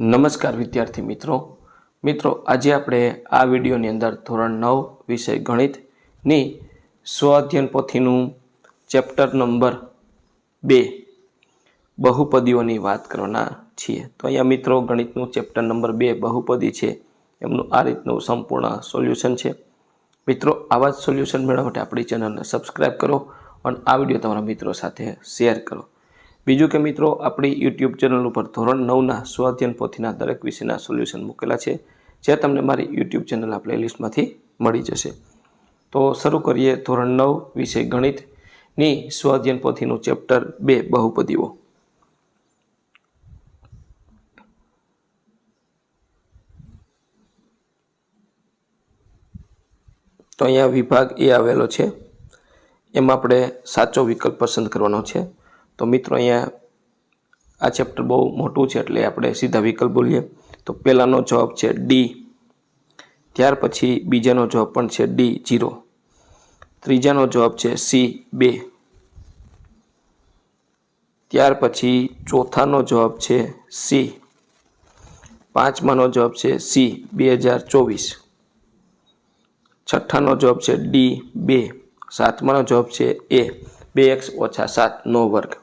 નમસ્કાર વિદ્યાર્થી મિત્રો. મિત્રો, આજે આપણે આ વિડીયોની અંદર ધોરણ નવ વિષય ગણિતની સ્વ અધ્યયન પોથીનું ચેપ્ટર નંબર બે બહુપદીઓની વાત કરવાના છીએ. તો અહીંયા મિત્રો, ગણિતનું ચેપ્ટર નંબર બે બહુપદી છે. એમનું આ રીતનું સંપૂર્ણ સોલ્યુશન છે. મિત્રો, આવા જ સોલ્યુશન મેળવવા માટે આપણી ચેનલને સબસ્ક્રાઈબ કરો અને આ વીડિયો તમારા મિત્રો સાથે શેર કરો. બીજું કે મિત્રો, આપણી યુટ્યુબ ચેનલ ઉપર ધોરણ નવના સ્વાધ્યન પોથીના દરેક વિષયના સોલ્યુશન મૂકેલા છે, જે તમને મારી યુટ્યુબ ચેનલ ચેનલના પ્લેલિસ્ટમાંથી મળી જશે. તો શરૂ કરીએ ધોરણ નવ વિષય ગણિતની સ્વાધ્યન પોથીનું ચેપ્ટર બે, બહુપદીઓ. તો અહીંયા વિભાગ એ આવેલો છે. એમાં આપણે સાચો વિકલ્પ પસંદ કરવાનો છે. તો મિત્રો અહીંયા આ ચેપ્ટર બહુ મોટું છે એટલે આપણે સીધા વિકલ્પ બોલીએ. તો પહેલાંનો જવાબ છે ડી ત્યાર પછી બીજાનો જવાબ પણ છે ડી જીરો ત્રીજાનો જવાબ છે સી બે. ત્યાર પછી ચોથાનો જવાબ છે સી પાંચમાનો જવાબ છે સી બે હજાર ચોવીસ. છઠ્ઠાનો જવાબ છે ડી બે. સાતમાનો જવાબ છે એ બે એક્સ ઓછા સાતનો વર્ગ.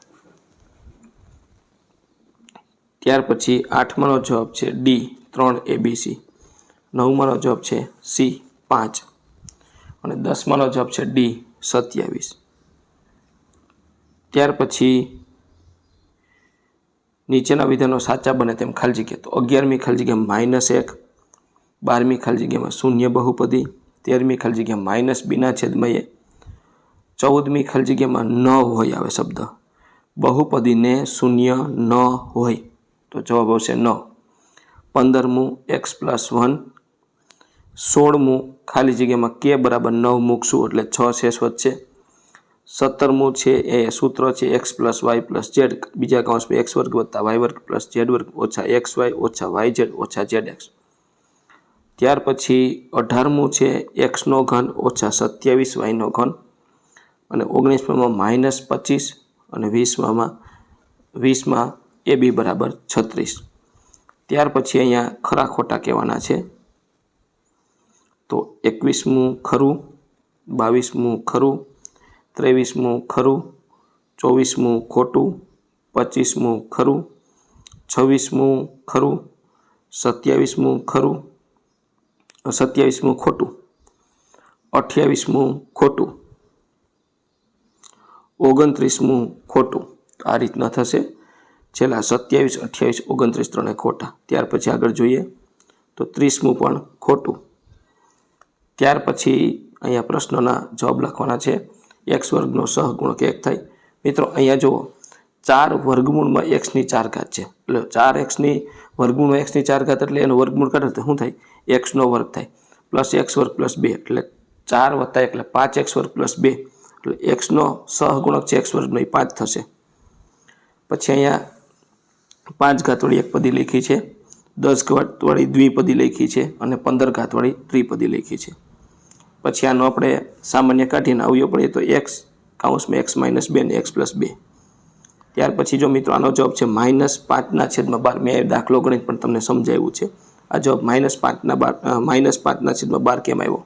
ત્યાર પછી આઠમાનો જવાબ છે ડી, ત્રણ એબીસી નવમાનો જવાબ છે સી પાંચ. અને દસમાનો જવાબ છે ડી, સત્યાવીસ. ત્યાર પછી નીચેના વિધાનો સાચા બને તેમ ખાલી જગ્યા તો અગિયારમી ખાલી જગ્યા માઇનસ એક, બારમી ખાલી જગ્યામાં શૂન્ય બહુપદી, તેરમી ખાલી જગ્યા માઇનસ બીના છેદમાં એ, ચૌદમી ખાલી જગ્યામાં ન હોય આવે શબ્દ. બહુપદીને શૂન્ય ન હોય. તો જવાબ આવશે ન. પંદરમું એક્સ પ્લસ વન સોળમું ખાલી જગ્યામાં કે બરાબર નવ મૂકશું એટલે છ શેષ વધશે સત્તરમું છે એ સૂત્ર છે X plus Y plus Z બીજા કાઉન્સમાં એક્સ વર્ગ વત્તા વાય વર્ગ પ્લસ ઝેડ વર્ગ ઓછા એક્સ વાય ઓછા વાય ઝેડ ઓછા ઝેડ એક્સ ત્યાર પછી અઢારમું છે એક્સનો ઘન ઓછા સત્યાવીસ વાયનો ઘન. અને ઓગણીસમાં માઇનસ પચીસ અને વીસમાં વીસમાં એ બી બરાબર છત્રીસ. ત્યાર પછી અહીંયા ખરા ખોટા કહેવાના છે. તો એકવીસમું ખરું, બાવીસમું ખરું, ત્રેવીસમું ખરું, ચોવીસમું ખોટું, પચીસમું ખરું, છવ્વીસમું ખરું, સત્યાવીસમું ખરું, સત્યાવીસમું ખોટું, અઠ્યાવીસમું ખોટું, ઓગણત્રીસમું ખોટું. આ રીતના થશે. છેલ્લા સત્યાવીસ, અઠ્યાવીસ, ઓગણત્રીસ ત્રણે ખોટા. ત્યાર પછી આગળ જોઈએ તો ત્રીસમું પણ ખોટું. ત્યાર પછી અહીંયા પ્રશ્નના જવાબ લખવાના છે. એક્સ વર્ગનો સહગુણક એક થાય. મિત્રો, અહીંયા જુઓ, ચાર વર્ગમૂળમાં એક્સની ચાર ઘાત છે. એટલે ચાર એક્સની વર્ગમૂળમાં એક્સની ચાર ઘાત એટલે એનો વર્ગમૂળ કાઢે તો શું થાય? એક્સનો વર્ગ થાય. પ્લસ એક્સ વર્ગ પ્લસ બે, એટલે ચાર વત્તા એટલે પાંચ એક્સ વર્ગ પ્લસ બે. એટલે એક્સનો સહગુણક છે, એક્સ વર્ગનો એ પાંચ થશે. પછી અહીંયા પાંચ ઘાતવાળી એક પદી લખી છે, દસ ઘાતવાળી દ્વિપદી લેખી છે અને પંદર ઘાતવાળી ત્રિપદી લેખી છે. પછી આનો આપણે સામાન્ય કાઢીને આવ્યો પડે તો એક્સ કાઉન્સમાં એક્સ માઇનસ બે ને એક્સ પ્લસ બે. ત્યાર પછી જો મિત્રો આનો જવાબ છે માઇનસ પાંચના છેદમાં બાર. મેં દાખલો ગણિત પણ તમને સમજાવ્યું છે. આ જવાબ માઇનસ પાંચના બાર માઇનસ પાંચના છેદમાં બાર કેમ આવ્યો?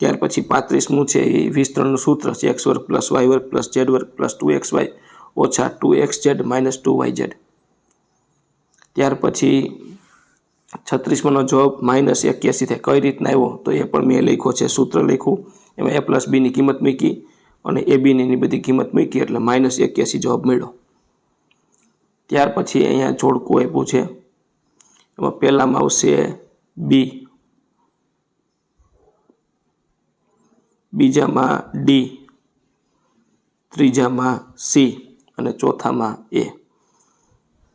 ત્યાર પછી પાંત્રીસમું છે એ વિસ્તરણનું સૂત્ર છે, એક્સ વર્ગ પ્લસ વાય વર્ગ પ્લસ ઝેડ વર્ગ પ્લસ ટુ એક્સ વાય. ઓછા two X Z minus two Y Z. ત્યાર પછી છત્રીસમાંનો જવાબ માઇનસ એક્યાસી થાય. કઈ રીતના આવ્યો? તો એ પણ મેં લખ્યો છે, સૂત્ર લખ્યું. એમાં એ પ્લસ બીની કિંમત મૂકી અને એ બીની બધી કિંમત મૂકી એટલે માઇનસ એક્યાસી જવાબ મળ્યો. ત્યાર પછી અહીંયા જોડકું આપ્યું છે. એમાં પહેલામાં આવશે બી. બીજામાં ડી. ત્રીજામાં સી. અને ચોથામાં એ.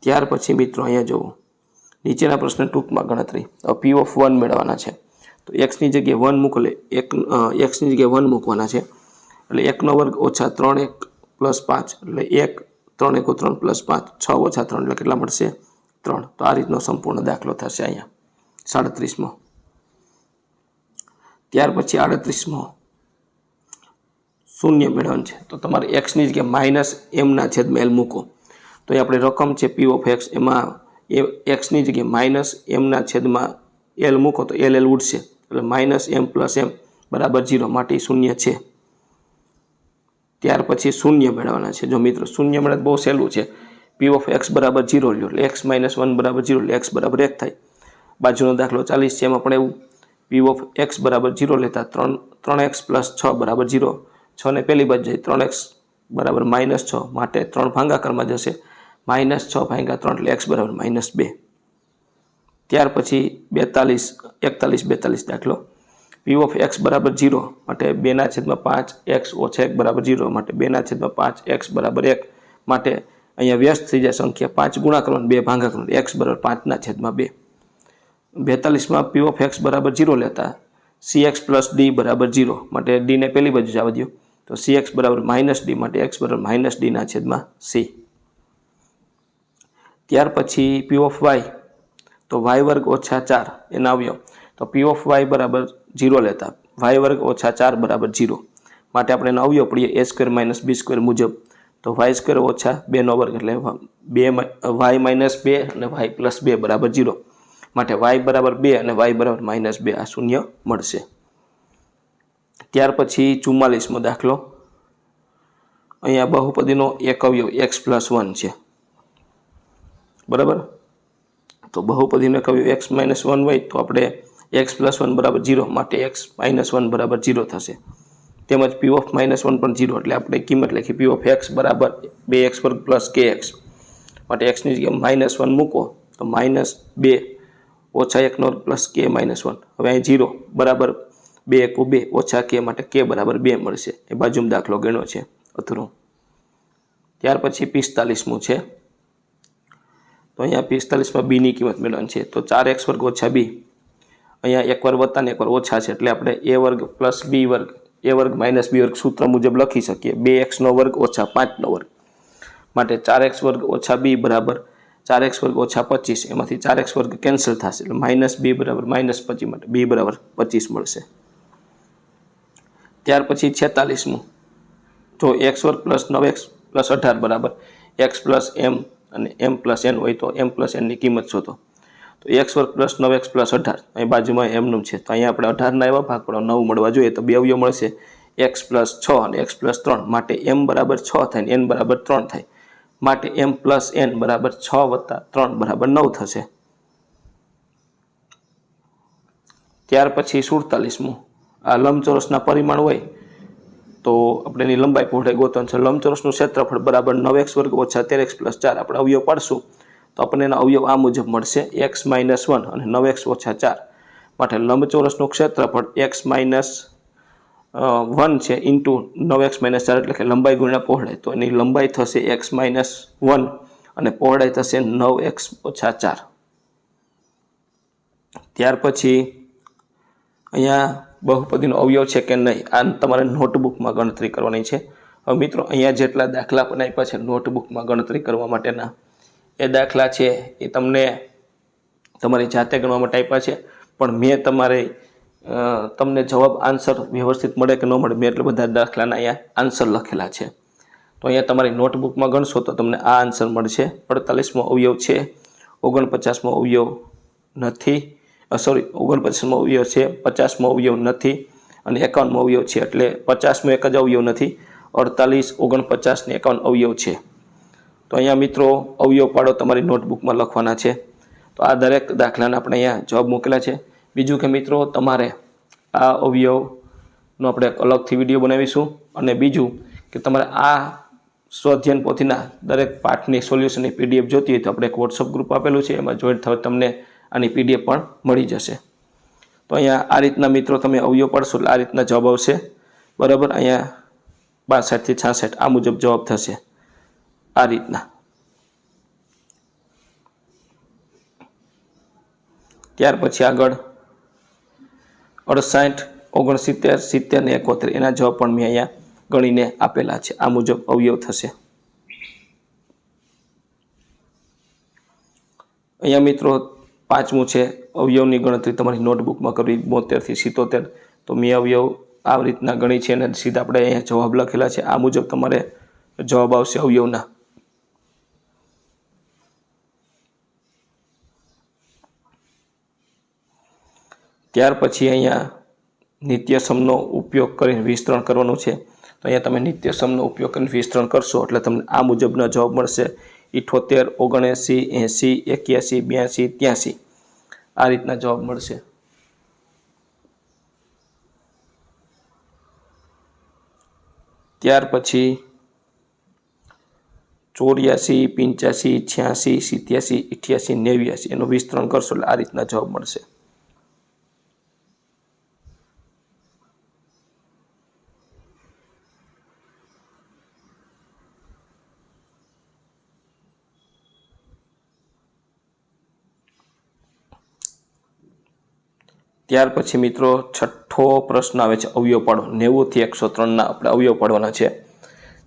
ત્યાર પછી મિત્રો અહીંયા જુઓ. નીચેના પ્રશ્ન ટૂંકમાં ગણતરી. પી ઓફ વન મેળવવાના છે. તો એક્સની જગ્યાએ વન મૂકલે, એક એક્સની જગ્યાએ વન મૂકવાના છે. એટલે એકનો વર્ગ ઓછા ત્રણ એક પ્લસ પાંચ, એટલે એક, ત્રણ એકો ત્રણ પ્લસ પાંચ, છ ઓછા ત્રણ, એટલે કેટલા મળશે? ત્રણ. તો આ રીતનો સંપૂર્ણ દાખલો થશે અહીંયા. સાડત્રીસમો. ત્યાર પછી આડત્રીસમો. શૂન્ય મેળવવાનું છે. તો તમારે એક્સની જગ્યાએ માઇનસ એમના છેદમાં એલ મૂકો. તો એ આપણી રકમ છે પી ઓફ એક્સ એમાં એ એક્સની જગ્યાએ માઇનસ એમના છેદમાં એલ મૂકો તો એલ એલ ઉડશે. એટલે માઇનસ એમ પ્લસ એમ બરાબર ઝીરો માટે શૂન્ય છે. ત્યાર પછી શૂન્ય મેળવવાના છે. જો મિત્રો શૂન્ય મળે તો બહુ સહેલું છે. પી ઓફ એક્સ બરાબર ઝીરો લ્યો. એટલે એક્સ માઇનસ વન બરાબર ઝીરો એટલે એક્સ બરાબર એક થાય. બાજુનો દાખલો ચાલીસ છે, એમાં પણ એવું. પી ઓફ એક્સ બરાબર ઝીરો લેતા ત્રણ ત્રણ એક્સ પ્લસ છ બરાબર ઝીરો છ ને પહેલી બાજુ જઈ ત્રણ એક્સ બરાબર માઇનસ છ માટે ત્રણ ભાંગાકારમાં જશે. માઇનસ છ ભાંગા ત્રણ એટલે એક્સ બરાબર માઇનસ બે. ત્યાર પછી બેતાલીસ, એકતાલીસ, બેતાલીસ દાખલો. પી ઓફ એક્સ બરાબર ઝીરો માટે બેના છેદમાં પાંચ એક્સ ઓછા એક બરાબર ઝીરો માટે બેના છેદમાં પાંચ એક્સ બરાબર એક માટે અહીંયા વ્યસ્ત થઈ જાય સંખ્યા પાંચ ગુણાકાર બે ભાંગાકાર. એક્સ બરાબર પાંચના છેદમાં બે. બેતાલીસમાં પી ઓફ એક્સ બરાબર ઝીરો લેતા સી એક્સ પ્લસ ડી બરાબર ઝીરો માટે ડીને પહેલી બાજુ જવા દો તો સી એક્સ બરાબર માઇનસ ડી માટે એક્સ બરાબર માઇનસ ડીના છેદમાં સી. ત્યાર પછી પી ઓફ વાય તો વાય વર્ગ ઓછા ચાર, એના આવ્યો. તો પી ઓફ વાય બરાબર ઝીરો લેતા. વાય વર્ગ ઓછા ચાર બરાબર ઝીરો માટે આપણે એનો આવ્યો પડીએ A square minus B square મુજબ. તો વાય સ્ક્વેર ઓછા બેનો વર્ગ એટલે બે વાય માઇનસ બે અને વાય પ્લસ બે બરાબર ઝીરો માટે વાય બરાબર બે અને વાય બરાબર માઇનસ બે આ શૂન્ય મળશે. ત્યાર પછી ચુમ્માલીસમો દાખલો. અહીંયા બહુપદીનો એક અવયવ એક્સ પ્લસ વન છે. બરાબર? તો બહુપદીનો એક અવયવ એક્સ માઇનસ વન હોય તો આપણે એક્સ પ્લસ વન બરાબર ઝીરો માટે એક્સ માઇનસ વન બરાબર ઝીરો થશે. તેમજ પી ઓફ માઇનસ વન પણ ઝીરો એટલે આપણે કિંમત લખી પી ઓફ એક્સ બરાબર બે એક્સ વર્ગ પ્લસ કે એક્સ માટે એક્સની જગ્યાએ માઇનસ વન મૂકો તો માઇનસ બે ઓછા એકનો પ્લસ કે માઇનસ વન હવે અહીં ઝીરો બરાબર બે એકુ બે ઓછા કે માટે કે બરાબર બે મળશે. એ બાજુમાં દાખલો ગણ્યો છે અથરો ત્યાર પછી પિસ્તાલીસમું છે. તો અહીંયા પિસ્તાલીસમાં બીની કિંમત મેળવવાની છે. તો ચાર એક્સ વર્ગ ઓછા બી અહીંયા એક વાર વત્તા ને એક વાર ઓછા છે, એટલે આપણે એ વર્ગ પ્લસ બી વર્ગ, એ વર્ગ માઇનસ બી વર્ગ સૂત્ર મુજબ લખી શકીએ. બે એક્સનો વર્ગ ઓછા પાંચનો વર્ગ. માટે ચાર એક્સ વર્ગ ઓછા બી બરાબર ચાર એક્સ વર્ગ ઓછા પચીસ. એમાંથી ચાર એક્સ વર્ગ કેન્સલ થશે, એટલે માઇનસ બી બરાબર માઇનસ પચીસ માટે બી બરાબર પચીસ મળશે. ત્યાર પછી છેતાલીસમું. જો એક્સ વર્ગ પ્લસ નવ એક્સ પ્લસ અઢાર બરાબર એક્સ પ્લસ એમ અને એમ પ્લસ એન હોય તો એમ પ્લસ એનની કિંમત શોધો. તો એક્સ વર્ગ પ્લસ નવ એક્સ પ્લસ અઢાર, અહીં બાજુમાં એમનું છે. તો અહીંયા આપણે અઢારના એવા ભાગ પડો નવ મળવા જોઈએ તો બે અવયવ મળશે. એક્સ પ્લસ છ અને એક્સ પ્લસ ત્રણ, માટે એમ બરાબર છ થાય ને એન બરાબર ત્રણ થાય. માટે એમ પ્લસ એન બરાબર છ વત્તા ત્રણ બરાબર નવ થશે. ત્યાર પછી સુડતાલીસમું. આ લંબચોરસના પરિમાણ હોય, તો આપણે એની લંબાઈ પહોળાઈ ગોતન છે. લંબચોરસનું ક્ષેત્રફળ બરાબર નવ એક્સ વર્ગ ઓછા તેર એક્સ પ્લસ ચાર. આપણે અવયવ પાડશું, તો આપણને એના અવયવ આ મુજબ મળશે. એક્સ માઇનસ વન અને નવ એક્સ ઓછા ચાર. માટે લંબચોરસનું ક્ષેત્રફળ એક્સ માઇનસ વન છે ઇન્ટુ નવ એક્સ માઇનસ ચાર એટલે કે લંબાઈ ગુણ્યા પહોળાઈ. તો એની લંબાઈ થશે એક્સ માઇનસ વન અને પહોળાઈ થશે નવ એક્સ ઓછા ચાર. ત્યાર પછી અહીંયા બહુપદીનો અવયવ છે કે નહીં, આ તમારે નોટબુકમાં ગણતરી કરવાની છે. હવે મિત્રો, અહીંયા જેટલા દાખલા પણ આપ્યા છે નોટબુકમાં ગણતરી કરવા માટેના, એ દાખલા છે એ તમને તમારી જાતે ગણવા માટે આપ્યા છે, પણ મેં તમારે તમને જવાબ આન્સર વ્યવસ્થિત મળે કે ન મળે, મેં એટલે બધા દાખલાના અહીંયા આન્સર લખેલા છે. તો અહીંયા તમારી નોટબુકમાં ગણશો તો તમને આ આન્સર મળશે. અડતાલીસમો અવયવ છે, ઓગણપચાસમો અવયવ નથી. સોરી ઓગણપચાસમો અવયવ છે, પચાસમો અવયવ નથી અને એકાવનમો અવયવ છે. એટલે પચાસમો એક જ અવયવ નથી, અડતાલીસ, ઓગણપચાસ ને એકાવન અવયવ છે. તો અહીંયા મિત્રો, અવયવ પાડો તમારી નોટબુકમાં લખવાના છે. તો આ દરેક દાખલાના આપણે અહીંયા જવાબ મૂકેલા છે. બીજું કે મિત્રો, તમારે આ અવયવનો આપણે અલગથી વીડિયો બનાવીશું અને બીજું કે તમારે આ સ્વધ્યન પોથીના દરેક પાઠની સોલ્યુશનની પીડીએફ જોતી હોય તો આપણે એક વોટ્સઅપ ગ્રુપ આપેલું છે. એમાં જોઈન્ટ થવા તમને આની પીડીએફ પણ મળી જશે. તો અહીંયા આ રીતના મિત્રો તમે અવયવ પડશો એટલે આ રીતના જવાબ આવશે. બરાબર? અહીંયા બાસઠથી છાસઠ, આ મુજબ જવાબ થશે. આ રીતના. ત્યાર પછી આગળ અડસાઠ, ઓગણસિત્તેર, સિત્તેર ને એકોતેર, એના જવાબ પણ મેં અહીંયા ગણીને આપેલા છે. આ મુજબ અવયવ થશે. અહીંયા મિત્રો પાંચમું છે, અવયવની ગણતરી તમારી નોટબુકમાં કરવી બોતેરથી સિત્તોતેર. તો મેં અવયવ આ રીતના ગણી છે અને સીધા આપણે અહીંયા જવાબ લખેલા છે. આ મુજબ તમારે જવાબ આવશે અવયવના. ત્યાર પછી અહીંયા નિત્યસમનો ઉપયોગ કરીને વિસ્તરણ કરવાનું છે. તો અહીંયા તમે નિત્યસમનો ઉપયોગ કરીને વિસ્તરણ કરશો એટલે તમને આ મુજબના જવાબ મળશે. ઇઠોતેર, ઓગણએંસી, એંસી, એક્યાસી, બ્યાસી, ત્યાંસી. આ રીતના જવાબ મળશે. ત્યાર પછી ચોર્યાસી, પંચ્યાસી, છ્યાસી, સિત્યાસી અઠ્યાસી નેવ્યાસી. એનું વિસ્તરણ કરશો એટલે આ રીતના જવાબ મળશે. ત્યાર પછી મિત્રો છઠ્ઠો પ્રશ્ન આવે છે અવયવ પાડો. નેવુંથી એકસો ત્રણના આપણે અવયવ પાડવાના છે.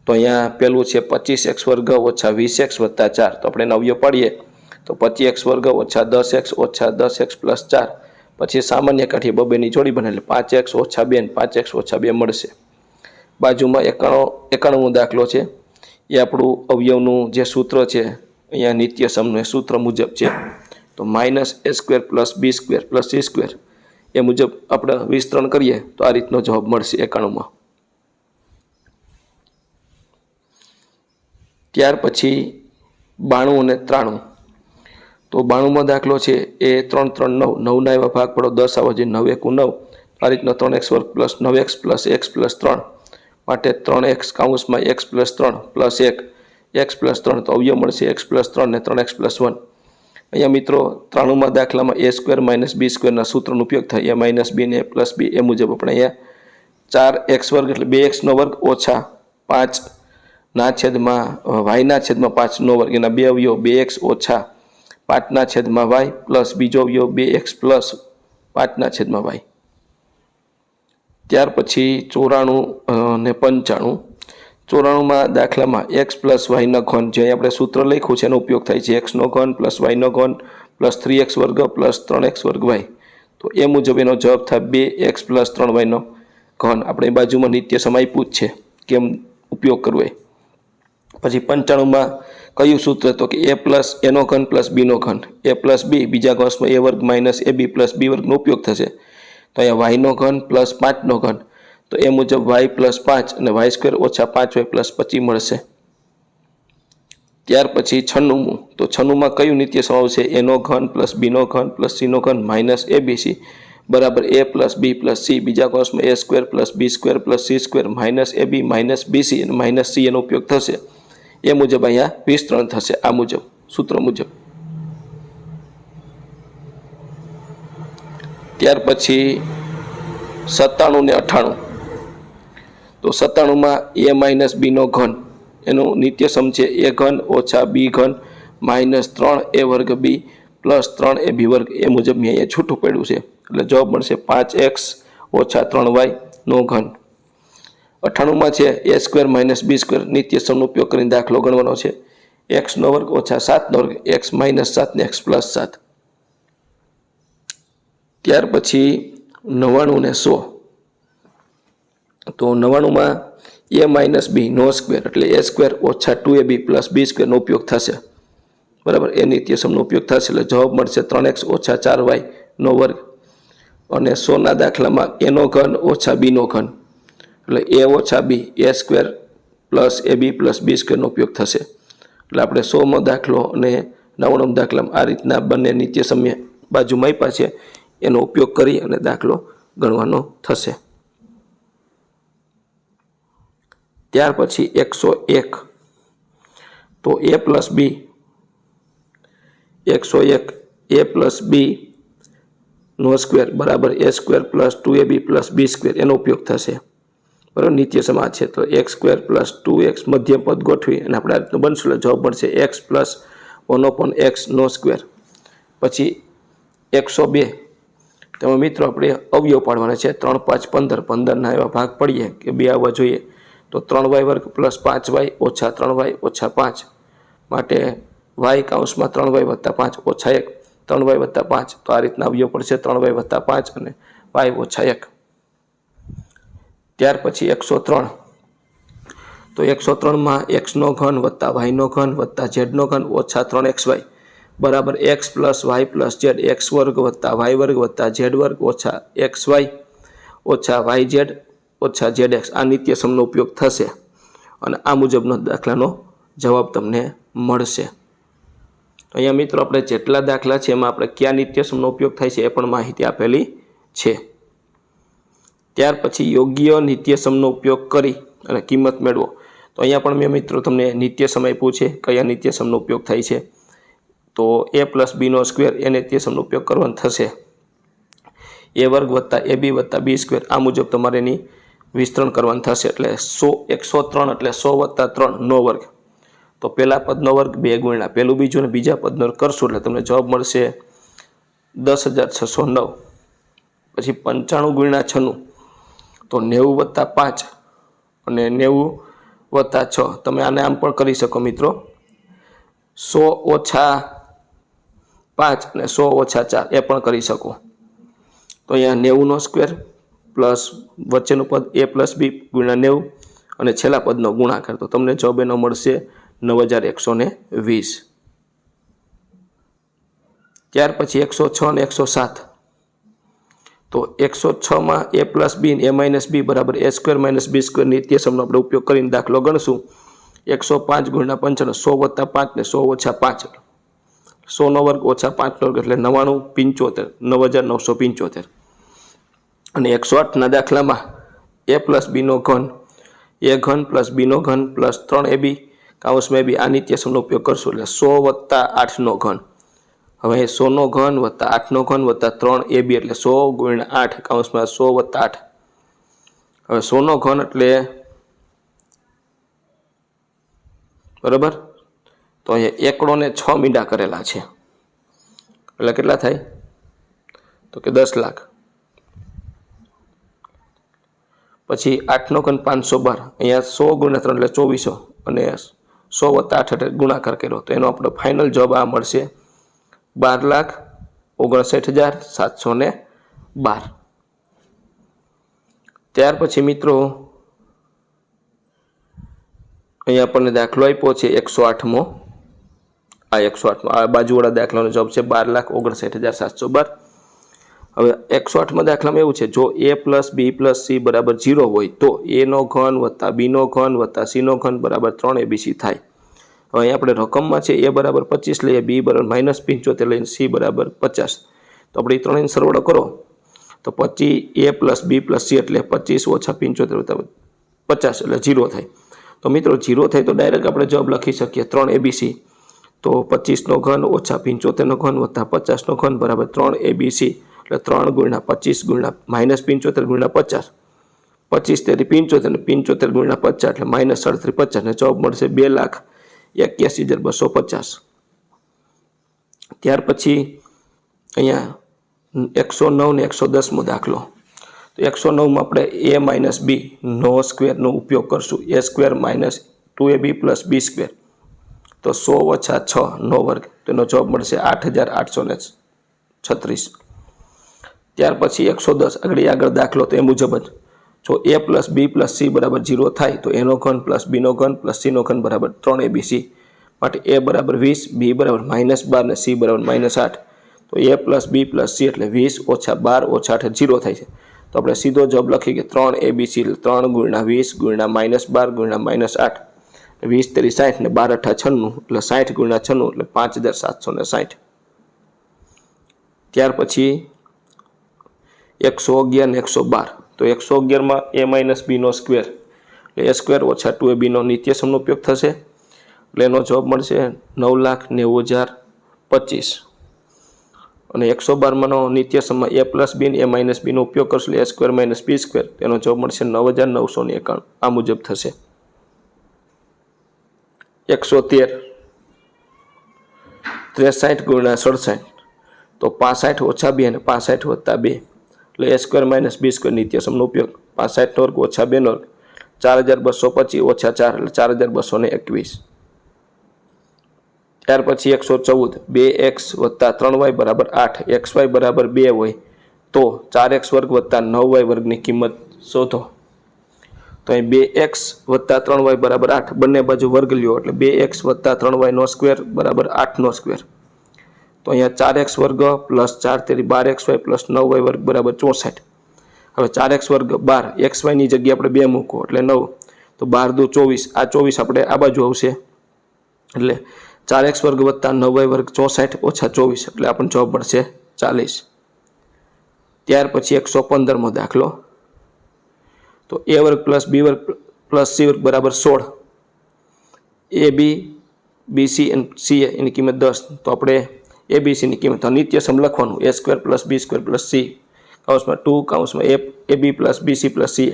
તો અહીંયા પેલું છે પચીસ એક્સ વર્ગ ઓછા વીસ એક્સ વત્તા ચાર. તો આપણે એને અવયવ પાડીએ. તો પચીસ એક્સ વર્ગ ઓછા દસ એક્સ ઓછા દસ એક્સ પ્લસ ચાર. પછી સામાન્ય કાઠીએ બબેની જોડી બને એટલે પાંચ એક્સ ઓછા બે પાંચ એક્સ ઓછા બે મળશે. બાજુમાં એકાણો એકાણું દાખલો છે. એ આપણું અવયવનું જે સૂત્ર છે, અહીંયા નિત્ય સમનું સૂત્ર મુજબ છે. તો minus A square plus B square plus C square. એ મુજબ આપણે વિસ્તરણ કરીએ તો આ રીતનો જવાબ મળશે એકાણુંમાં. ત્યાર પછી બાણું અને ત્રાણું. તો બાણુંમાં દાખલો છે એ ત્રણ ત્રણ નવ, નવના એવા ભાગ પડો, દસ આવો જોઈએ નવ એકું નવ આ રીતનો ત્રણ એક્સ વર્ગ પ્લસ નવ એક્સ પ્લસ એક્સ પ્લસ ત્રણ. માટે ત્રણ એક્સ કાઉન્સમાં એક્સ પ્લસ ત્રણ પ્લસ એક, એક્સ પ્લસ ત્રણ તો અવયવ મળશે, એક્સ પ્લસ ત્રણ ને ત્રણ એક્સ પ્લસ વન. અહીંયા મિત્રો ત્રાણુંમાં દાખલામાં એ સ્ક્વેર માઇનસ બી સ્ક્વેરના સૂત્રનો ઉપયોગ થાય. એ માઇનસ બીને પ્લસ બી એ મુજબ આપણે અહીંયા ચાર એક્સ વર્ગ એટલે બે એક્સનો વર્ગ ઓછા પાંચ ના છેદમાં વાયના છેદમાં પાંચનો વર્ગ. એના બે અવયવ બે એક્સ ઓછા પાંચના છેદમાં વાય પ્લસ બીજો અવયવ બે એક્સ પ્લસ પાંચના છેદમાં વાય ત્યાર પછી ચોરાણું ને પંચાણું. ચોરાણુંમાં દાખલામાં એક્સ પ્લસ વાયનો ઘન, જે આપણે સૂત્ર લખ્યું છે, એનો ઉપયોગ થાય છે. એક્સનો ઘન પ્લસ વાયનો ઘન પ્લસ થ્રી એક્સ વર્ગ પ્લસ ત્રણ એક્સ વર્ગ વાય તો એ મુજબ એનો જવાબ થાય બે એક્સ પ્લસ ત્રણ વાયનો ઘન. આપણે બાજુમાં નિત્ય સમાયપૂત છે, કેમ ઉપયોગ કરવો એ. પછી પંચાણુંમાં કયું સૂત્ર તો કે એ પ્લસ એનો ઘન પ્લસ બીનો ઘન. એ પ્લસ બી બીજા કૌંસમાં એ વર્ગ માઇનસ એ બી પ્લસ બી વર્ગનો ઉપયોગ થશે. તો અહીંયા વાયનો ઘન પ્લસ પાંચનો ઘન. તો એ મુજબ વાય પ્લસ પાંચ અને વાય સ્ક્વેર ઓછા પાંચ વાય પ્લસ પચીસ મળશે. ત્યાર પછી છન્નુંમું તો છન્નુંમાં કયું નિત્ય સ્વભાવ છે? એનો ઘન પ્લસ બીનો ઘન પ્લસ સીનો ઘન માઇનસ એ બી સી બરાબર A plus B plus C બીજા કોર્સમાં A square plus B square plus C square minus A B minus B C અને માઇનસ સી એનો ઉપયોગ થશે. એ મુજબ અહીંયા વિસ્તરણ થશે. આ મુજબ. સૂત્ર મુજબ. ત્યાર પછી સત્તાણું ને અઠ્ઠાણું. તો સત્તાણુંમાં એ માઇનસ બીનો ઘન. એનું નિત્ય સમ છે એ ઘન ઓછા બી ઘન માઇનસ ત્રણ એ વર્ગ બી પ્લસ ત્રણ એ બી વર્ગ. એ મુજબ મેં અહીંયા છૂટું પડ્યું છે. એટલે જવાબ મળશે પાંચ એક્સ ઓછા ત્રણ વાયનો ઘન. અઠાણુંમાં છે A square minus B square. નિત્ય સમનો ઉપયોગ કરીને દાખલો ગણવાનો છે. એક્સનો વર્ગ ઓછા સાતનો વર્ગ. એક્સ માઇનસ સાત ને એક્સ પ્લસ સાત. ત્યાર પછી નવ્વાણું ને સો. તો નવ્વાણુંમાં એ માઇનસ બી, નો સ્ક્વેર, એટલે એ સ્ક્વેર ઓછા two A B plus B સ્ક્વેરનો ઉપયોગ થશે. બરાબર? એ નિત્ય સમનો ઉપયોગ થશે, એટલે જવાબ મળશે ત્રણ એક્સ ઓછા ચાર વાય નો વર્ગ. અને સોના દાખલામાં એનો ઘન ઓછા બીનો ઘન. એટલે એ ઓછા B, A square plus A B plus B સ્ક્વેરનો ઉપયોગ થશે. એટલે આપણે સોમો દાખલો અને નવણમ દાખલામાં આ રીતના બંને નિત્ય સમય બાજુમાં આપ્યા છે. એનો ઉપયોગ કરી અને દાખલો ગણવાનો થશે. ત્યાર પછી એકસો એક. તો એ પ્લસ બી. એકસો એક. એ પ્લસ બી નો સ્ક્વેર. બરાબર. A square plus two A B plus B square. એનો ઉપયોગ થશે. બરાબર? નિત્ય સમાજ છે. તો X square plus two X મધ્યમ પદ ગોઠવી અને આપણે આ રીતનું બનશું. એટલે જવાબ મળશે X plus one open X નો સ્ક્વેર. પછી એકસો બે. તેમાં મિત્રો આપણે અવયવ પાડવાના છે. ત્રણ, પાંચ, પંદર. પંદરના એવા ભાગ પડીએ કે બે આવવા જોઈએ. તો ત્રણ વાય વર્ગ પ્લસ પાંચ વાય ઓછા ત્રણ વાય ઓછા પાંચ માટે વાય કાઉન્સમાં ત્રણ વાય વત્તા પાંચ ઓછા એક, ત્રણ વાય વત્તા પાંચ. તો આ રીતના અવયવ પડશે ત્રણ વાય વત્તા પાંચ અને વાય ઓછા એક. ત્યાર પછી એકસો ત્રણ. તો એકસો ત્રણમાં એક્સનો ઘન વત્તા વાયનો ઘન વત્તા ઝેડનો ઘન ઓછા ત્રણ એક્સ વાય બરાબર X plus Y plus Z X વર્ગ વત્તા વાય વર્ગ વત્તા ઝેડ વર્ગ ઓછા એક્સ વાય ઓછા વાય ઝેડ ઓછા ઝેડ એક્સ આ નિત્ય સમનો ઉપયોગ થશે અને આ મુજબનો દાખલાનો જવાબ તમને મળશે. અહીંયા મિત્રો આપણે જેટલા દાખલા છે એમાં આપણે કયા નિત્ય સમનો ઉપયોગ થાય છે એ પણ માહિતી આપેલી છે. ત્યાર પછી યોગ્ય નિત્ય સમનો ઉપયોગ કરી અને કિંમત મેળવો. તો અહીંયા પણ મેં મિત્રો તમને નિત્ય સમય પૂછે કયા નિત્ય ઉપયોગ થાય છે. તો એ પ્લસ બીનો સ્ક્વેર એ નિત્ય ઉપયોગ કરવાનો થશે. એ વર્ગ વત્તા એ બી વત્તા બી સ્ક્વેર આ મુજબ તમારે એની વિસ્તરણ કરવાનું થશે એટલે સો, એકસો ત્રણ એટલે સો વત્તા ત્રણ, નો વર્ગ. તો પહેલા પદનો વર્ગ બે ગુણ્યા. પહેલું બીજું અને બીજા પદનો વર્ગ કરશું એટલે તમને જવાબ મળશે દસ હજાર છસો નવ. પછી પંચાણું ગુણ્યા છનું તો નેવું વત્તા પાંચ અને નેવું વત્તા છ. તમે આને આમ પણ કરી શકો મિત્રો. સો ઓછા પાંચ અને સો ઓછા ચાર. એ પણ કરી શકો. તો અહીંયા નેવુંનો સ્ક્વેર પ્લસ વચ્ચેનું પદ એ પ્લસ બી ગુણ્યા નેવું અને છેલ્લા પદનો ગુણાકાર. તો તમને જવાબ એનો મળશે નવ હજાર એકસો ને વીસ. ત્યાર પછી એકસો છ અને એકસો સાત. તો એકસો છમાં એ પ્લસ બી એ માઇનસ બી બરાબર A square minus B square નિત્ય સમનો આપણે ઉપયોગ કરીને દાખલો ગણશું. એકસો પાંચ ગુણ્યા પંચાણું સો વત્તા પાંચ ને સો ઓછા પાંચ. સોનો વર્ગ ઓછા પાંચનો વર્ગ એટલે નવ્વાણું પંચોતેર. નવ હજાર નવસો પંચોતેર. અને એકસો આઠના દાખલામાં એ પ્લસ બીનો ઘન એ ઘન પ્લસ બીનો ઘન પ્લસ ત્રણ એ બી કાઉન્સમાં બી આ નિત્યસમનો ઉપયોગ કરશું. એટલે સો વત્તા આઠનો ઘન. હવે સોનો ઘન વત્તા આઠનો ઘન વત્તા ત્રણ એ બી એટલે સો ગુણ્યા આઠ કાઉસમાં સો વત્તા આઠ. હવે સોનો ઘન એટલે બરાબર? તો અહીંયા એકડો ને છ મીંડા કરેલા છે. એટલે કેટલા થાય? તો કે દસ લાખ. પછી આઠનો ઘન પાંચસો બાર. અહીંયા સો ગુણ્યા ત્રણ એટલે ચોવીસો. અને સો વત્તા આઠ એટલે ગુણાકાર કર્યો. તો એનો આપણો ફાઇનલ જવાબ આ મળશે બાર લાખ ઓગણસાઠ હજાર સાતસો ને બાર. ત્યાર પછી મિત્રો, અહીંયા આપણને દાખલો આપ્યો છે એકસો આઠમો. આ એકસો આઠમો, આ બાજુવાળા દાખલાનો જવાબ છે બાર લાખ ઓગણસાઠ હજાર સાતસો બાર. હવે એકસો આઠમાં દાખલામાં એવું છે, જો A plus B plus C બરાબર ઝીરો હોય, તો એનો ઘન વત્તા બીનો ઘન વત્તા સીનો ઘન બરાબર ત્રણ એબીસી થાય. હવે અહીં આપણે રકમમાં છે એ બરાબર પચીસ લઈએ બી બરાબર માઇનસ પંચોતેર લઈને સી બરાબર પચાસ. તો આપણે એ ત્રણેય સરવાળો કરો. તો પચીસ A plus B plus C એટલે પચીસ ઓછા પંચોતેર પચાસ એટલે ઝીરો થાય. તો મિત્રો ઝીરો થાય તો ડાયરેક્ટ આપણે જવાબ લખી શકીએ ત્રણ એબીસી તો પચીસનો ઘન ઓછા પંચોતેરનો ઘન વત્તા પચાસનો ઘન બરાબર ત્રણ એબીસી એટલે ત્રણ ગુણ્યા પચીસ ગુણ્યા માઇનસ પંચોતેર ગુણ્યા પચાસ. પચીસ તેરી પંચોતેર પંચોતેર ગુણ્યા પચાસ એટલે માઇનસ સડત્રીસ પચાસ ને જવાબ મળશે બે લાખ એક્યાસી હજાર બસો પચાસ. ત્યાર પછી અહીંયા એકસો નવ ને એકસો દસમો દાખલો. તો એકસો નવમાં આપણે એ માઇનસ બી નો સ્ક્વેરનો ઉપયોગ કરશું. A square minus two A B plus B square. તો સો ઓછા છ નો વર્ગ. તેનો જવાબ મળશે આઠ હજાર આઠસો ને છત્રીસ. ત્યાર પછી એકસો દસ આગળ આગળ દાખલો તો એ મુજબ જ. જો A plus B plus C બરાબર ઝીરો થાય તો એનો ઘન પ્લસ બીનો ઘન પ્લસ સીનો ઘન બરાબર ત્રણ એ બી સી. માટે એ બરાબર વીસ, બી બરાબર માઇનસ બાર ને સી બરાબર માઇનસ આઠ. તો A plus B plus C એટલે વીસ ઓછા બાર ઓછા આઠ જીરો થાય છે. તો આપણે સીધો જવાબ લખીએ કે ત્રણ એ બી સી ત્રણ ગુણ્યા વીસ ગુણ્યા માઇનસ બાર ગુણ્યા માઇનસ આઠ. વીસ તેરી સાઠ ને બાર અઠા છન્નું એટલે સાઠ ગુણ્યા છન્નું એટલે પાંચ હજાર સાતસો ને સાઠ. ત્યાર પછી એકસો અગિયાર ને એકસો બાર. તો એકસો અગિયારમાં એ માઇનસ બીનો સ્ક્વેર એટલે એ સ્ક્વેર ઓછા ટુ એ બીનો નિત્યસમનો ઉપયોગ થશે. એટલે એનો જવાબ મળશે નવ લાખ નેવું હજાર પચીસ. અને એકસો બારમાંનો નિત્યસમમાં એ પ્લસ બી એ માઇનસ બીનો ઉપયોગ કરશો, એટલે A square minus B square એનો જવાબ મળશે નવ હજાર નવસો ને એકાણું. આ મુજબ થશે. એકસો તેર. ત્રેસાઠ ગુણ્યા સડસાઠ. તો પાસઠ ઓછા બે અને પાસઠ વત્તા બે. એટલે A square minus B square નિત્ય સમનો ઉપયોગ. પાસઠનો વર્ગ ઓછા બેનો વર્ગ ચાર હજાર બસો પચીસ ઓછા ચાર, એટલે ચાર હજાર બસો ને એકવીસ. ત્યાર પછી એકસો ચૌદ. બે એક્સ વત્તા ત્રણ વાય બરાબર આઠ. એક્સ વાય બરાબર બે હોય તો ચાર એક્સ વર્ગ વત્તા નવ વાય વર્ગની કિંમત શોધો. તો અહીં બે એક્સ વત્તા ત્રણ વાય બરાબર આઠ. બંને બાજુ વર્ગ લ્યો, એટલે બે એક્સ વત્તા ત્રણ વાયનો સ્ક્વેર બરાબર આઠનો સ્ક્વેર તો અહીંયા ચાર એક્સ વર્ગ પ્લસ ચાર તેરી બાર એક્સ વાય પ્લસ નવ વાય વર્ગ બરાબર ચોસઠ. હવે ચાર એક્સ વર્ગ બાર, એક્સ વાયની જગ્યાએ આપણે બે મૂકો એટલે નવ. તો બાર દુ ચોવીસ, આ ચોવીસ આપણે આ બાજુ આવશે. એટલે ચાર એક્સ વર્ગ વત્તા નવ વાય વર્ગ ચોસઠ ઓછા ચોવીસ, એટલે આપણને જવાબ મળશે ચાલીસ. ત્યાર પછી એકસો પંદરમો દાખલો. તો એ વર્ગ પ્લસ બી વર્ગ પ્લસ સી વર્ગ બરાબર સોળ. એ બી બી સી અને સી એની કિંમત દસ. તો આપણે એ બી સીની કિંમત નિત્ય સમ લખવાનું. A square plus B square plus C કાઉન્સમાં two કાઉન્સમાં A A B plus B C plus C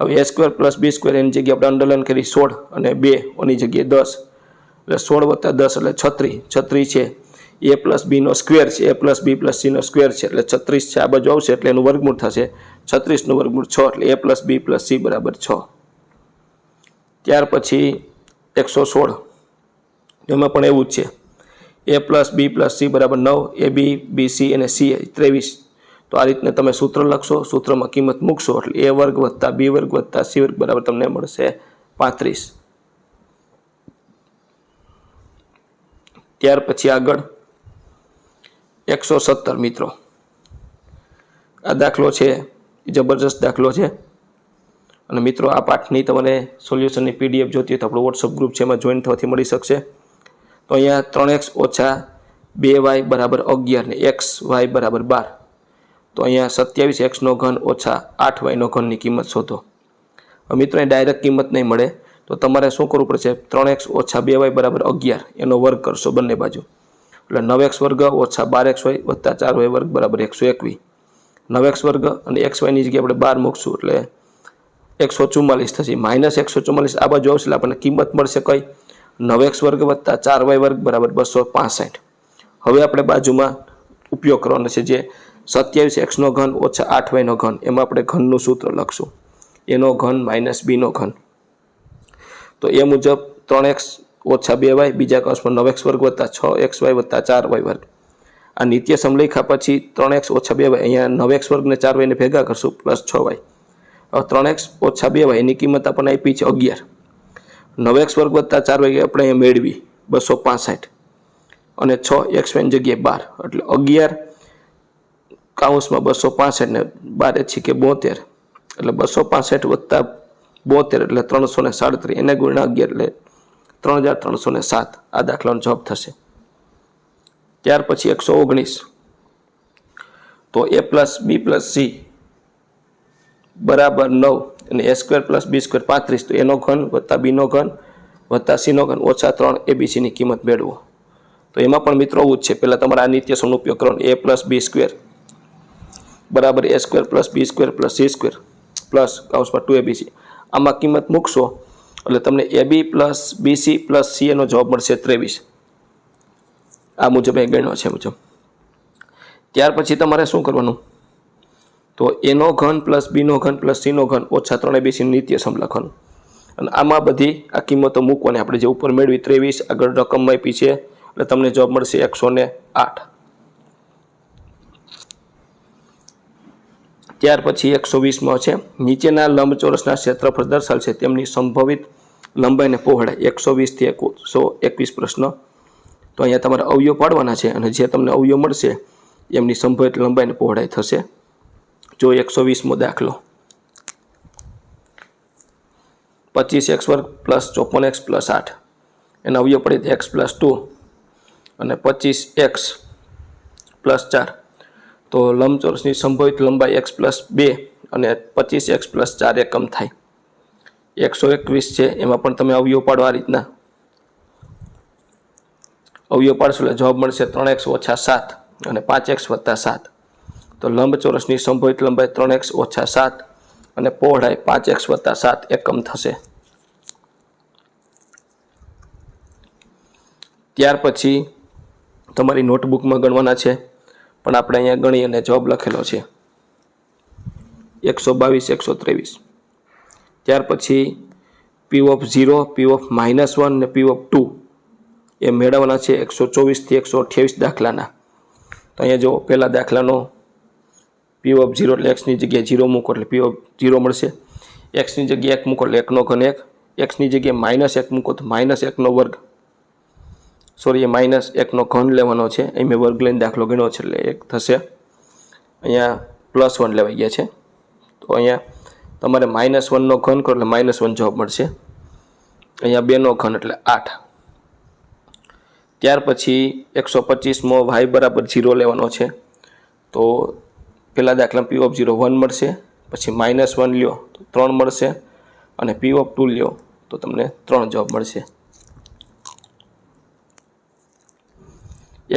હવે A square plus B square એની જગ્યાએ આપણે અંડરલાઇન કરી સોળ અને બે, ઓની જગ્યાએ દસ. એટલે સોળ વત્તા દસ એટલે છત્રીસ છત્રીસ છે. એ પ્લસ બીનો સ્ક્વેર છે. એ પ્લસ બી પ્લસ સીનો સ્ક્વેર છે. એટલે છત્રીસ છે. આ બાજુ આવશે એટલે એનું વર્ગમૂળ થશે. છત્રીસનું વર્ગમૂળ છ એટલે A plus B plus C બરાબર છ. ત્યાર પછી એકસો સોળ. એમાં પણ એવું જ છે. A plus B plus C બરાબર નવ એ બી બી સી અને સી ત્રેવીસ. તો આ રીતને તમે સૂત્ર લખશો, સૂત્રમાં કિંમત મૂકશો, એટલે એ વર્ગ વત્તા બી વર્ગ વત્તા સી વર્ગ બરાબર તમને મળશે પાંત્રીસ. ત્યાર પછી આગળ. એકસો સત્તર, મિત્રો. આ દાખલો છે જબરજસ્ત દાખલો છે. અને મિત્રો, આ પાઠની તમને સોલ્યુશનની પીડીએફ જોતી હોય તો આપણો વોટ્સઅપ ગ્રુપ છે, એમાં જોઈન થવાથી મળી શકશે. તો અહીંયા ત્રણ એક્સ ઓછા બે વાય બરાબર અગિયાર ને એક્સ વાય બરાબર બાર. તો અહીંયા સત્યાવીસ એક્સનો ઘન ઓછા આઠ વાયનો ઘનની કિંમત શોધો. હવે મિત્રો અહીં ડાયરેક્ટ કિંમત નહીં મળે. તો તમારે શું કરવું પડશે? ત્રણ એક્સ ઓછા બે વાય બરાબર અગિયાર એનો વર્ગ કરશો બંને બાજુ. એટલે નવ એક્સ વર્ગ ઓછા બાર એક્સ વાય વત્તા ચાર વાય વર્ગ બરાબર એકસો એકવીસ. નવ એક્સ વર્ગ અને એક્સ વાયની જગ્યાએ આપણે બાર મૂકશું એટલે એકસો ચુમ્માલીસ થશે. માઇનસ એકસો ચુમ્માલીસ આ બાજુ આવશે એટલે આપણને કિંમત મળશે કઈ? નવ એક્સ વર્ગ વત્તા ચાર વાય વર્ગ બરાબર બસો પાસઠ. હવે આપણે બાજુમાં ઉપયોગ કરવાનો છે જે સત્યાવીસ એક્સનો ઘન ઓછા આઠ વાયનો ઘન, એમાં આપણે ઘનનું સૂત્ર લખશું. એનો ઘન માઇનસ બીનો ઘન. તો એ મુજબ ત્રણ એક્સ ઓછા બે વાય, બીજા કૌંસમાં નવ એક્સ વર્ગ વત્તા છ એક્સ વાય વત્તા ચાર વાય વર્ગ. આ નિત્ય સમલેખા પછી ત્રણ એક્સ ઓછા બે વાય, અહીંયા નવ એક્સ વર્ગને ચાર વાયને ભેગા કરશું, પ્લસ છ વાય. ત્રણ એક્સ ઓછા બે વાય, એની કિંમત આપણને આપી છે અગિયાર. નવ એક્સ વર્ગ વત્તા ચાર વાગે આપણે અહીંયા મેળવી બસો પાસઠ. અને છ એક્સ વાયની જગ્યાએ બાર. એટલે અગિયાર કાઉન્સમાં બસો પાસઠ ને બારે છીકે બોતેર. એટલે બસો પાસઠ વત્તા બોતેર એટલે ત્રણસો ને સાડત્રીસ. એને ગુણ્યા અગિયાર એટલે ત્રણ હજાર ત્રણસો ને સાત. આ દાખલાનો જવાબ થશે. ત્યાર પછી એકસો ઓગણીસ. તો A plus B plus C બરાબર નવ. અને A square plus B square પાંત્રીસ, તો એનો ઘન વત્તા બીનો ઘન વત્તા સીનો ઘન ઓછા ત્રણ એબીસીની કિંમત મેળવો. તો એમાં પણ મિત્રો આવું જ છે. પહેલાં તમારે આ નિત્ય સમનો ઉપયોગ કરવાનો. એ પ્લસ બી સ્ક્વેર બરાબર A square plus B square plus C square plus કાઉન્સમાં two ABC આમાં કિંમત મૂકશો, એટલે તમને A B plus B C plus C એનો જવાબ મળશે ત્રેવીસ. આ મુજબ એ ગણ્યો છે મુજબ. ત્યાર પછી તમારે શું કરવાનું? તો એનો ઘન પ્લસ બીનો ઘન પ્લસ સીનો ઘન ઓછા ત્રણ એબીસીનું નિત્ય સમલખન અને આમાં બધી આ કિંમતો મૂકવાની. આપણે જે ઉપર મેળવી ત્રેવીસ, આગળ રકમ આપી છે, એટલે તમને જવાબ મળશે એકસો ને આઠ. ત્યાર પછી એકસો વીસમાં છે, નીચેના લંબચોરસના ક્ષેત્રફળ દર્શાવેલ છે તેમની સંભવિત લંબાઈને પહોળાઈ. એકસો વીસથી એકસો એકવીસ પ્રશ્ન. તો અહીંયા તમારે અવયવ પાડવાના છે અને જે તમને અવયવ મળશે, એમની સંભવિત લંબાઈને પહોળાઈ થશે. જો એકસો વીસમો દાખલો. પચીસ એક્સ વર્ગ પ્લસ ચોપન એક્સ પ્લસ આઠ. એના અવયવ પડે એક્સ પ્લસ ટુ અને પચીસ એક્સ પ્લસ ચાર. તો લંબચોરસની સંભવિત લંબાઈ એક્સ પ્લસ બે અને પચીસ એક્સ પ્લસ ચાર એકમ થાય. એકસો એકવીસ છે, એમાં પણ તમે અવયવ પાડો આ રીતના. અવયવ પાડશો એટલે જવાબ મળશે ત્રણ એક્સ ઓછા સાત અને પાંચ એક્સ વત્તા સાત. તો લંબચોરસની સંભવિત લંબાઈ ત્રણ એક્સ ઓછા સાત અને પહોળાઈ પાંચ એક્સ વત્તા સાત એકમ થશે. ત્યાર પછી તમારી નોટબુકમાં ગણવાના છે, પણ આપણે અહીંયા ગણી અને જવાબ લખેલો છે. એકસો બાવીસ, એકસો ત્રેવીસ. ત્યાર પછી P of zero P of minus one ને પી ઓફ ટુ એ મેળવવાના છે, એકસો ચોવીસથી એકસો અઠ્યાવીસ દાખલાના. તો અહીંયા જો પહેલા દાખલાનો પી ઓફ ઝીરો એટલે એક્સની જગ્યાએ ઝીરો મૂકો એટલે પી ઓફ ઝીરો મળશે. એક્સની જગ્યાએ એક મૂકો એટલે એકનો ઘન એક. એક્સની જગ્યાએ માઇનસ એક મૂકો તો માઇનસ એકનો વર્ગ. સોરી એ માઇનસ એકનો ઘન લેવાનો છે. એ મેં વર્ગ લઈને દાખલો ગણ્યો છે એટલે એક થશે. અહીંયા પ્લસ વન લેવાઈ ગયા છે. તો અહીંયા તમારે માઇનસ વનનો ઘન કરો એટલે માઇનસ વન જવાબ મળશે. અહીંયા બેનો ઘન એટલે આઠ. ત્યાર પછી એકસો પચીસમો વાય બરાબર જીરો લેવાનો છે. તો પહેલા દાખલા પી ઓફ ઝીરો વન મળશે, પછી માઇનસ વન લ્યો, તો ત્રણ મળશે, અને પી ઓફ ટુ લ્યો, તો તમને ત્રણ જવાબ મળશે.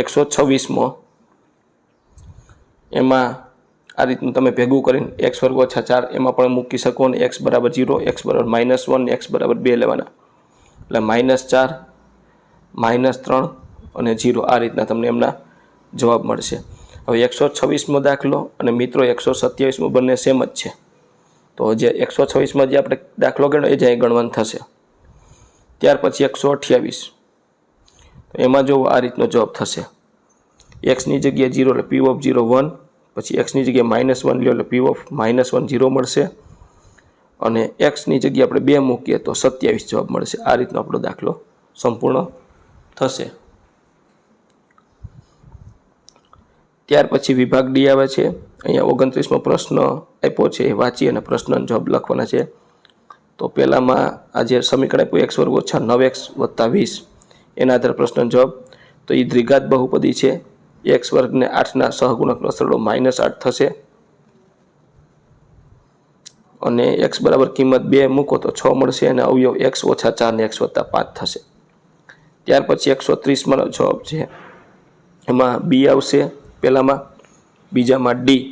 એકસો છવ્વીસમાં. એમાં આ રીતનું તમે ભેગું કરીને એક્સ વર્ગ ઓછા ચાર એમાં પણ મૂકી શકો અને એક્સ બરાબર જીરો એક્સ બરાબર માઇનસ વન એક્સ બરાબર બે લેવાના. એટલે માઇનસ ચાર માઇનસ ત્રણ અને જીરો આ રીતના તમને એમના જવાબ મળશે. હવે એકસો છવ્વીસમો દાખલો અને મિત્રો એકસો સત્યાવીસમો બંને સેમ જ છે. તો જે એકસો છવ્વીસમાં જે આપણે દાખલો ગણ્યો એ જ અહીં ગણવાનું થશે. ત્યાર પછી એકસો અઠ્યાવીસ. એમાં જો આ રીતનો જવાબ થશે. એક્સની જગ્યાએ જીરો એટલે પી ઓફ જીરો વન, પછી એક્સની જગ્યાએ માઇનસ વન લ્યો એટલે p of minus one zero મળશે. અને એક્સની જગ્યાએ આપણે બે મૂકીએ તો સત્યાવીસ જવાબ મળશે. આ રીતનો આપણો દાખલો સંપૂર્ણ થશે. ત્યાર પછી વિભાગ ડી આવે છે. અહીંયા ઓગણત્રીસમો પ્રશ્ન આપ્યો છે. એ વાંચી અને પ્રશ્નનો જવાબ લખવાના છે. તો પહેલાંમાં આ જે સમીકરણ આપ્યું એક્સ વર્ગ ઓછા નવ એક્સ વત્તા વીસ. એના આધારે પ્રશ્નનો જવાબ. તો એ દ્વિઘાત બહુપદી છે. એક્સ વર્ગને આઠના સહગુણકનો સરળો માઇનસ આઠ થશે. અને એક્સ બરાબર કિંમત બે મૂકો તો છ મળશે અને અવયવ એક્સ ઓછા ચાર ને એક્સ વત્તા પાંચ થશે. ત્યાર પછી એકસો ત્રીસમાંનો જવાબ છે. એમાં બી આવશે. પહેલામાં બીજામાં ડી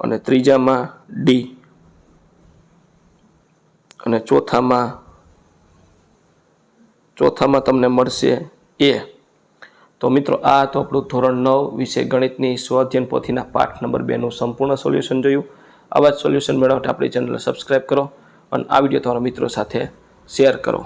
અને ત્રીજામાં ડી અને ચોથામાં ચોથામાં તમને મળશે એ તો મિત્રો, આ તો આપણું ધોરણ નવ વિશે ગણિતની સ્વાધ્યન પોથીના પાઠ નંબર બેનું સંપૂર્ણ સોલ્યુશન જોયું. આવા જ સોલ્યુશન મેળવવા માટે આપણી ચેનલ સબસ્ક્રાઈબ કરો અને આ વીડિયો તમારા મિત્રો સાથે શેર કરો.